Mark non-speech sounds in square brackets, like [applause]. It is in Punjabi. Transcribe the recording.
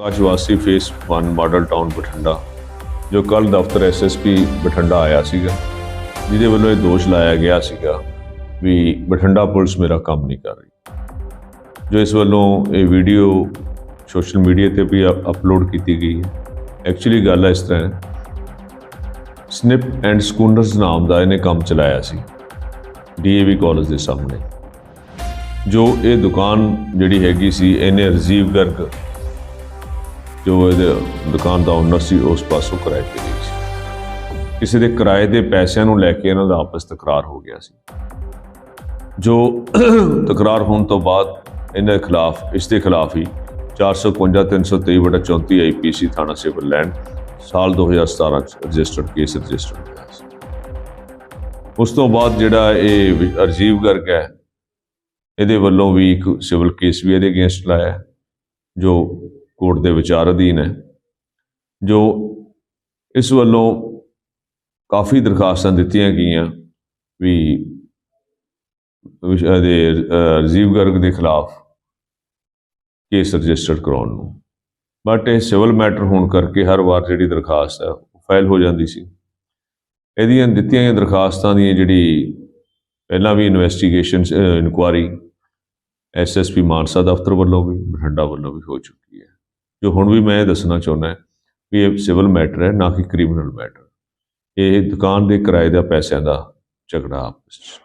ਆਸ਼ਵਾਸੀ ਫੇਸ 1 ਮਾਡਲ ਟਾਊਨ ਬਠਿੰਡਾ, ਜੋ ਕੱਲ ਦਫ਼ਤਰ ਐਸਐਸਪੀ ਬਠਿੰਡਾ ਆਇਆ ਸੀਗਾ, ਜਿਹਦੇ ਵੱਲੋਂ ਇਹ ਦੋਸ਼ ਲਾਇਆ ਗਿਆ ਸੀਗਾ ਵੀ ਬਠਿੰਡਾ ਪੁਲਿਸ ਮੇਰਾ ਕੰਮ ਨਹੀਂ ਕਰ ਰਹੀ। ਜੋ ਇਸ ਵੱਲੋਂ ਇਹ ਵੀਡੀਓ ਸੋਸ਼ਲ ਮੀਡੀਆ ਤੇ ਵੀ ਅਪਲੋਡ ਕੀਤੀ ਗਈ ਹੈ। ਐਕਚੁਅਲੀ ਗੱਲ ਇਸ ਤਰ੍ਹਾਂ ਹੈ, ਸਨਿਪ ਐਂਡ ਸਕੂਨਰਸ ਨਾਮ ਦਾ ਇਹਨੇ ਕੰਮ ਚਲਾਇਆ ਸੀ ਡੀਏਵੀ ਕਾਲਜ ਦੇ ਸਾਹਮਣੇ। ਜੋ ਇਹ ਦੁਕਾਨ ਜਿਹੜੀ ਹੈਗੀ ਸੀ, ਇਹਨੇ ਰਜੀਵ ਗਰਗ ਜੋ ਇਹਦੇ ਦੁਕਾਨ ਦਾ ਓਨਰ ਸੀ, ਉਸ ਪਾਸੋਂ ਕਿਰਾਏ ਤੇ ਲਈ ਸੀ। ਕਿਸੇ ਦੇ ਕਿਰਾਏ ਦੇ ਪੈਸਿਆਂ ਨੂੰ ਲੈ ਕੇ ਇਹਨਾਂ ਦਾ ਆਪਸ ਤਕਰਾਰ ਹੋ ਗਿਆ ਸੀ। ਜੋ [clears throat] ਤਕਰਾਰ ਹੋਣ ਤੋਂ ਬਾਅਦ ਇਹਨਾਂ ਦੇ ਖਿਲਾਫ, ਇਸ ਦੇ ਖਿਲਾਫ ਹੀ 452 323 ਬਟਾ 34 ਆਈਪੀਸੀ ਥਾਣਾ ਸਿਵਲ ਲੈਂਡ ਸਾਲ 2017 ਚ ਰਜਿਸਟਰਡ ਕੇਸ ਰਜਿਸਟਰਡ ਹੋਇਆ ਸੀ। ਉਸ ਤੋਂ ਬਾਅਦ ਜਿਹੜਾ ਇਹ ਵਿ- ਰਾਜੀਵ ਗਰਗ ਹੈ, ਇਹਦੇ ਵੱਲੋਂ ਵੀ ਇੱਕ ਸਿਵਲ ਕੇਸ ਵੀ ਇਹਦੇ ਅਗੇਂਸਟ ਲਾਇਆ। ਜੋ ਕੋਰਟ ਦੇ ਵਿਚਾਰ ਅਧੀਨ ਹੈ, ਜੋ ਇਸ ਵੱਲੋਂ ਕਾਫੀ ਦਰਖਾਸਤਾਂ ਦਿੱਤੀਆਂ ਗਈਆਂ ਵੀ ਵਿਸ਼- ਇਹਦੇ ਰਾਜੀਵ ਗਰਗ ਦੇ ਖਿਲਾਫ ਕੇਸ ਰਜਿਸਟਰਡ ਕਰਾਉਣ ਨੂੰ। ਬਟ ਇਹ ਸਿਵਲ ਮੈਟਰ ਹੋਣ ਕਰਕੇ ਹਰ ਵਾਰ ਜਿਹੜੀ ਦਰਖਾਸਤ ਹੈ, ਉਹ ਫਾਈਲ ਹੋ ਜਾਂਦੀ ਸੀ। ਇਹਦੀਆਂ ਦਿੱਤੀਆਂ ਗਈਆਂ ਦਰਖਾਸਤਾਂ ਦੀ ਜਿਹੜੀ ਪਹਿਲਾਂ ਵੀ ਇਨਵੈਸਟੀਗੇਸ਼ਨ ਇਨਕੁਆਰੀ ਐਸਐਸਪੀ ਮਾਨਸਾ ਦਫ਼ਤਰ ਵੱਲੋਂ ਵੀ, ਬਠਿੰਡਾ ਵੱਲੋਂ ਵੀ ਹੋ ਚੁੱਕੀ ਜੋ ਹੁਣ ਵੀ ਮੈਂ ਇਹ ਦੱਸਣਾ ਚਾਹੁੰਦਾ ਵੀ ਇਹ ਸਿਵਲ ਮੈਟਰ ਹੈ, ਨਾ ਕਿ ਕ੍ਰਿਮੀਨਲ ਮੈਟਰ ਇਹ ਦੁਕਾਨ ਦੇ ਕਿਰਾਏ ਦਾ ਪੈਸਿਆਂ ਦਾ ਝਗੜਾ ਆਪਸ 'ਚ